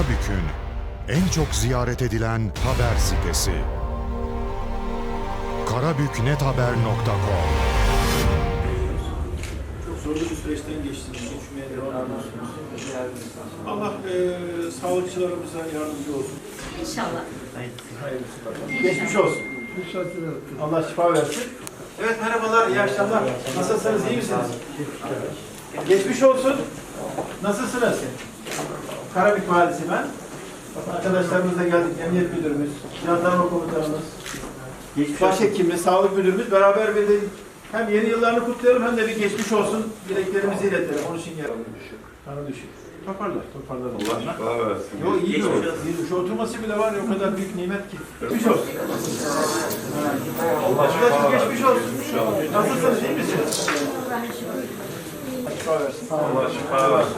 Karabük'ün en çok ziyaret edilen haber sitesi. karabüknethaber.com Çok zorlu bir süreçten geçtiniz. Geçmeye devam ediyorsunuz. Allah e, sağlıkçılarımıza yardımcı olsun. İnşallah. Hayırlısı. Geçmiş olsun. Allah şifa versin. Evet merhabalar, iyi akşamlar. Nasılsınız, iyi misiniz? Geçmiş olsun. Nasılsınız? Karabük Valisi ben. Arkadaşlarımızla geldik. Emniyet Müdürümüz, Jandarma Komutanımız, Başhekimimiz, Sağlık Müdürümüz beraber bir de hem yeni yıllarını kutlayalım hem de bir geçmiş olsun dileklerimizi iletelim. Onun için geldik. Kanı düşük. Toparlar, toparlar. Allah şifa versin. Yok iyi olur. İyi. Şu oturması bile var ya o kadar büyük nimet ki. Geçmiş olsun. Allah şifa versin. geçmiş olsun. Nasılsınız iyi misiniz? Şifa versin. Allah şifa versin.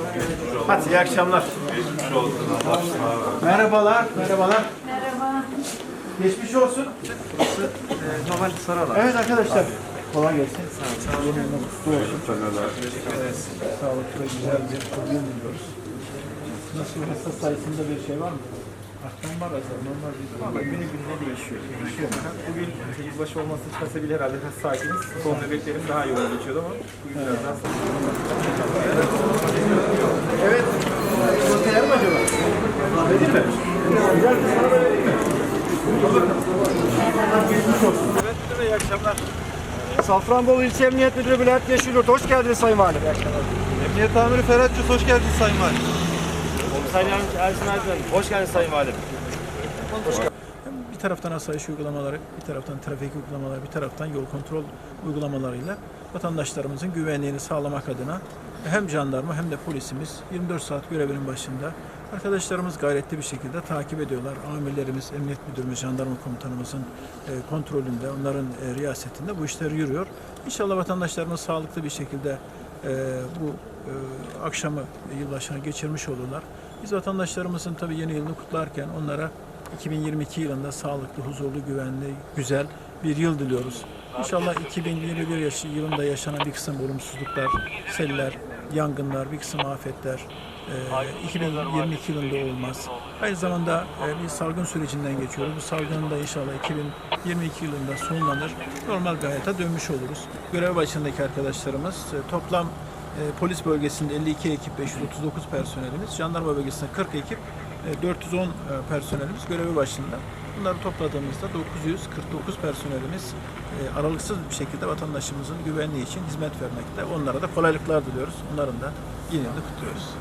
Hadi iyi akşamlar. Geçmiş olsun. Allah şifa versin. Merhabalar, merhabalar. Merhaba. Geçmiş olsun. Normal soralar. Evet arkadaşlar. Kolay gelsin. Sağ olun. Sağlıklı güzel bir yıl diliyoruz. Nasıl hasta sayısında bir şey var mı? Artman var azalman var. Valla günü gününe değişiyor. değişiyor. Bugün yılbaşı olması çıkasa bile herhalde biraz sakiniz. Son nöbetlerim daha yoğun geçiyordu ama bugün biraz daha Evet. Sosyal mi acaba? Değil mi? Güzel bir sana mi? Geçmiş olsun. Evet, iyi akşamlar. Safranbolu İlçe Emniyet Müdürü Bülent Yeşilyurt. Hoş geldiniz Sayın Valim. Emniyet Amiri Ferhat Cüz, hoş geldiniz Sayın Valim. Sayın Ersin Aydın. Hoş geldiniz Sayın Valim. bir taraftan asayiş uygulamaları, bir taraftan trafik uygulamaları, bir taraftan yol kontrol uygulamalarıyla vatandaşlarımızın güvenliğini sağlamak adına hem jandarma hem de polisimiz 24 saat görevinin başında arkadaşlarımız gayretli bir şekilde takip ediyorlar. Amirlerimiz, emniyet müdürümüz, jandarma komutanımızın e, kontrolünde, onların e, riyasetinde bu işler yürüyor. İnşallah vatandaşlarımız sağlıklı bir şekilde e, bu e, akşamı, yılbaşını geçirmiş olurlar. Biz vatandaşlarımızın tabii yeni yılını kutlarken onlara 2022 yılında sağlıklı, huzurlu, güvenli, güzel bir yıl diliyoruz. İnşallah 2021 yaşı- yılında yaşanan bir kısım olumsuzluklar, seller, yangınlar, bir kısım afetler e, 2022 yılında olmaz. Aynı zamanda e, bir salgın sürecinden geçiyoruz. Bu salgının da inşallah 2022 yılında sonlanır. Normal bir hayata dönmüş oluruz. Görev başındaki arkadaşlarımız e, toplam e, polis bölgesinde 52 ekip 539 personelimiz, jandarma bölgesinde 40 ekip e, 410 e, personelimiz görevi başında. Bunları topladığımızda 949 personelimiz e, aralıksız bir şekilde vatandaşımızın güvenliği için hizmet vermekte. Onlara da kolaylıklar diliyoruz. Onların da yeni yılını kutluyoruz.